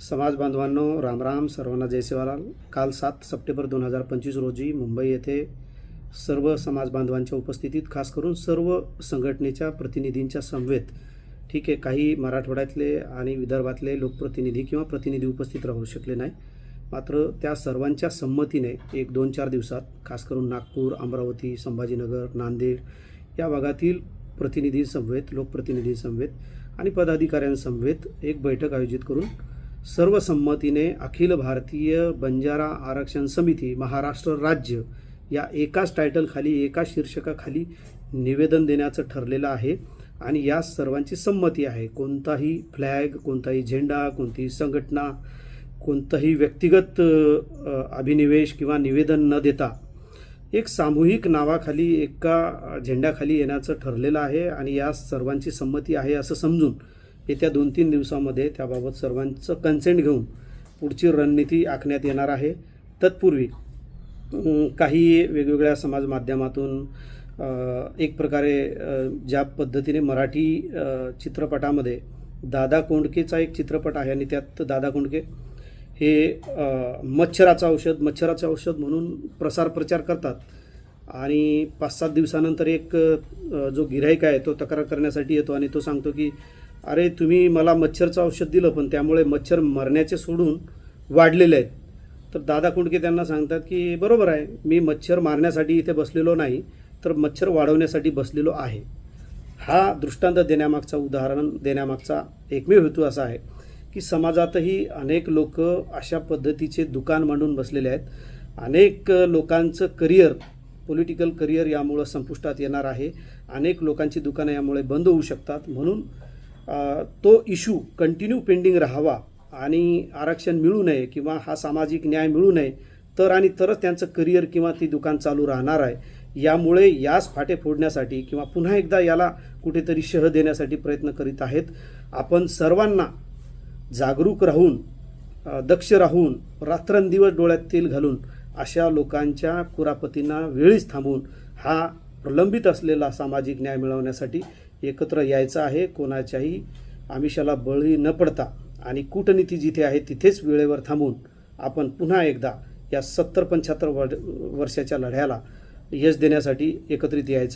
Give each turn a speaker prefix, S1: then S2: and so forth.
S1: समाज बांधवांनो रामराम सर्वांना जय सेवालाल. काल सात सप्टेंबर दोन हजार पंचवीस रोजी मुंबई येथे सर्व समाज बांधवांच्या उपस्थितीत खास करून सर्व संघटनेच्या प्रतिनिधींच्या समवेत ठीक आहे काही मराठवाड्यातले आणि विदर्भातले लोकप्रतिनिधी किंवा प्रतिनिधी उपस्थित राहू शकले नाही. मात्र त्या सर्वांच्या संमतीने एक दोन चार दिवसात खास करून नागपूर अमरावती संभाजीनगर नांदेड या भागातील प्रतिनिधी समवेत लोकप्रतिनिधी समवेत आणि पदाधिकाऱ्यांसमवेत एक बैठक आयोजित करून सर्वसंमतीने अखिल भारतीय बंजारा आरक्षण समिती महाराष्ट्र राज्य या एकाच टायटलखाली एकाच शीर्षकाखाली निवेदन देण्याचं ठरलेलं आहे आणि या सर्वांची संमती आहे. कोणताही फ्लॅग कोणताही झेंडा कोणतीही संघटना कोणतंही व्यक्तिगत अभिनिवेश किंवा निवेदन न देता एक सामूहिक नावाखाली एका झेंड्याखाली येण्याचं ठरलेलं आहे आणि या सर्वांची संमती आहे असं समजून येत्या दोन तीन दिवसामध्ये त्याबाबत सर्वांचं कन्सेंट घेऊन पुढची रणनीती आखण्यात येणार आहे. तत्पूर्वी काही वेगवेगळ्या समाज माध्यमातून एक प्रकारे ज्या पद्धतीने मराठी चित्रपटामध्ये दादा कोंडकेचा एक चित्रपट आहे आणि त्यात दादा कोंडके हे मच्छराचं औषध मच्छराचं औषध म्हणून प्रसार प्रचार करतात. आणि पाच सात दिवसानंतर एक जो गिराईक आहे तो तक्रार करण्यासाठी येतो आणि तो सांगतो की अरे तुम्ही मला मच्छरचं औषध दिलं पण त्यामुळे मच्छर मरण्याचे सोडून वाढलेले आहेत. तर दादा कुंडके त्यांना सांगतात की बरोबर आहे मी मच्छर मारण्यासाठी इथे बसलेलो नाही तर मच्छर वाढवण्यासाठी बसलेलो आहे. हा दृष्टांत देण्यामागचा उदाहरण देण्यामागचा एकमेव हेतू असा आहे की समाजातही अनेक लोक अशा पद्धतीचे दुकान मांडून बसलेले आहेत. अनेक लोकांचं करिअर पॉलिटिकल करिअर यामुळं संपुष्टात येणार आहे. अनेक लोकांची दुकानं यामुळे बंद होऊ शकतात. म्हणून तो इशू कंटिन्यू पेंडिंग राहावा आणि आरक्षण मिळू नये किंवा हा सामाजिक न्याय मिळू नये तर आणि तरच त्यांचं करिअर किंवा ती दुकान चालू राहणार आहे. यामुळे यास फाटे फोडण्यासाठी किंवा पुन्हा एकदा याला कुठेतरी शह देण्यासाठी प्रयत्न करीत आहेत. आपण सर्वांना जागरूक राहून दक्ष राहून रात्रंदिवस डोळ्यात तेल घालून अशा लोकांच्या कुरापतींना वेळीच थांबून हा प्रलंबित असलेला सामाजिक न्याय मिळवण्यासाठी एकत्र यायचं आहे. कोणाच्याही आमिषाला बळी न पडता आणि कूटनीती जिथे आहे तिथेच वेळेवर थांबून आपण पुन्हा एकदा या सत्तर पंच्याहत्तर वर्षाच्या लढ्याला यश देण्यासाठी एकत्रित यायचं